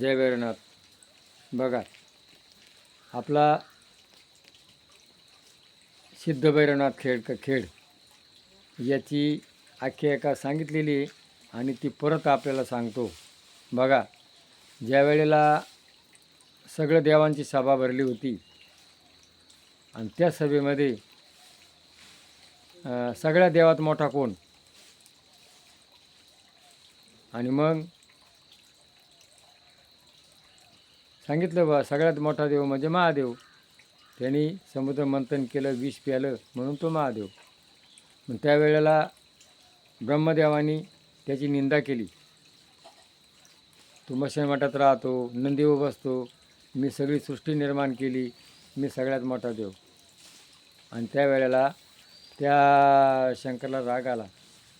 जय भैरवनाथ बघा आपला सिद्ध भैरवनाथ खेळ का खेळ. याची आख्यायिका सांगितलेली आहे आणि ती परत आपल्याला सांगतो. बघा ज्या वेळेला सगळं देवांची सभा भरली होती आणि त्या सभेमध्ये सगळ्या देवात मोठा कोण? आणि मग सांगितलं बा सगळ्यात मोठा देव म्हणजे महादेव. त्यांनी समुद्र मंथन केलं विष प्यालं म्हणून तो महादेव. मग त्यावेळेला ब्रह्मदेवानी त्याची निंदा केली. तू मशानमठात राहतो नंदीव बसतो. मी सगळी सृष्टी निर्माण केली मी सगळ्यात मोठा देव. आणि त्यावेळेला त्या शंकरला राग आला.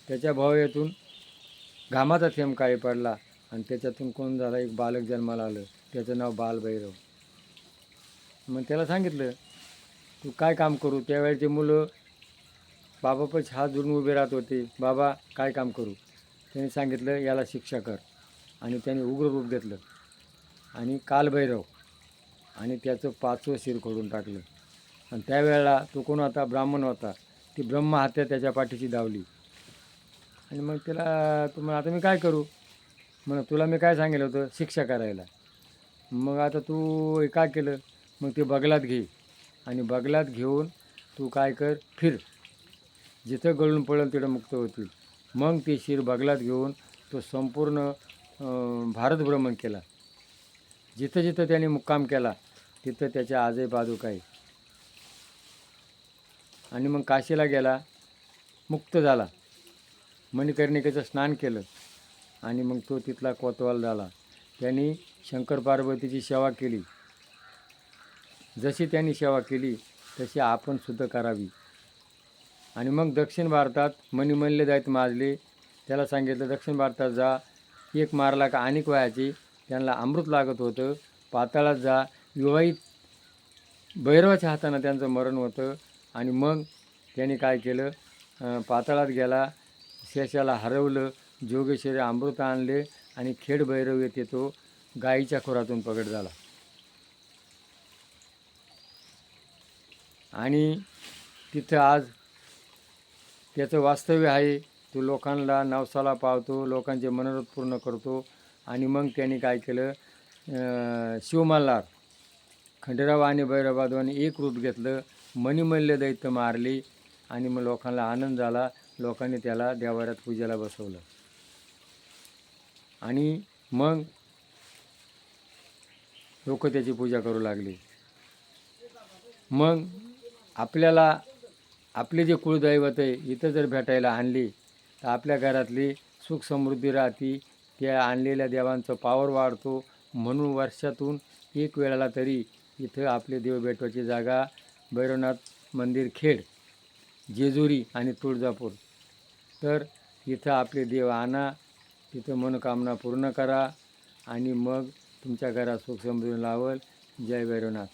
त्याच्या भावयातून घामाचा थेंब काळी पडला आणि त्याच्यातून कोण झाला एक बालक जन्माला आलं. त्याचं नाव बालभैरव. मग त्याला सांगितलं तू काय काम करू? त्यावेळेचे मुलं बाबापच हात जोडून उभे राहत होते. बाबा काय काम करू? त्याने सांगितलं याला शिक्षा कर. आणि त्याने उग्र रूप घेतलं. आणि कालभैरव आणि त्याचं पाचवं शिर खोडून टाकलं. आणि त्यावेळेला तो कोण होता? ब्राह्मण होता. ती ब्रह्म हत्या त्याच्या पाठीशी धावली. आणि मग त्याला तुम्हाला मग आता मी काय करू? मग तुला मी काय सांगितलं होतं? शिक्षा करायला. मग आता तू हे काय केलं? मग ते बगलात घे. आणि बगलात घेऊन तू काय कर? फिर. जिथं गळून पडेल तिथं मुक्त होतील. मग ते शिर बगलात घेऊन तो संपूर्ण भारत भ्रमण केला. जिथं जिथं त्याने मुक्काम केला तिथं त्याच्या आजही बाजू आहे आणि मग काशीला गेला मुक्त झाला. मणिकर्णिकेचं स्नान केलं. आणि मग तो तिथला कोतवाल झाला. त्यांनी शंकर पार्वतीची सेवा केली. जशी त्यांनी सेवा केली तशी आपण सुद्धा करावी. आणि मग दक्षिण भारतात मणिमल्ले जायत माजले. त्याला सांगितलं दक्षिण भारतात जा. एक मारला का अनेक वयाची. त्यांना अमृत लागत होतं. पाताळात जा. विवाहित भैरवाच्या हातानं त्यांचं मरण होतं. आणि मग त्यांनी काय केलं? पाताळात गेला. शेषाला हरवलं. जोगेश्वरी अमृत आणले. आणि खेड भैरव येथे तो गाईच्या खोरातून पकड झाला. आणि तिथं आज त्याचं वास्तव्य आहे तो लोकांना नवसाला पावतो लोकांचे मनोरथ पूर्ण करतो आणि मग त्यांनी काय केलं शिवमल्हार खंडेराव आणि भैरवा एक रूप घेतलं मणिमल्य दैत्य मारली आणि मग लोकांना आनंद झाला लोकांनी त्याला देवाऱ्यात पूजेला बसवलं. आणि मग लोक त्याची पूजा करू लागले. मग आपल्याला आपले जे कुळदैवत आहे इथं जर भेटायला आणली तर आपल्या घरातली सुख समृद्धी राहती. त्या आणलेल्या देवांचं पावर वाढतो. म्हणून वर्षातून एक वेळाला तरी इथं आपले देव भेटवायची जागा. भैरवनाथ मंदिर खेड जेजुरी आणि तुळजापूर. तर इथं आपले देव आणा. तिथं मनोकामना पूर्ण करा आणि मग तुमच्या घरात सुख समजून लावल. जय भैरवनाथ.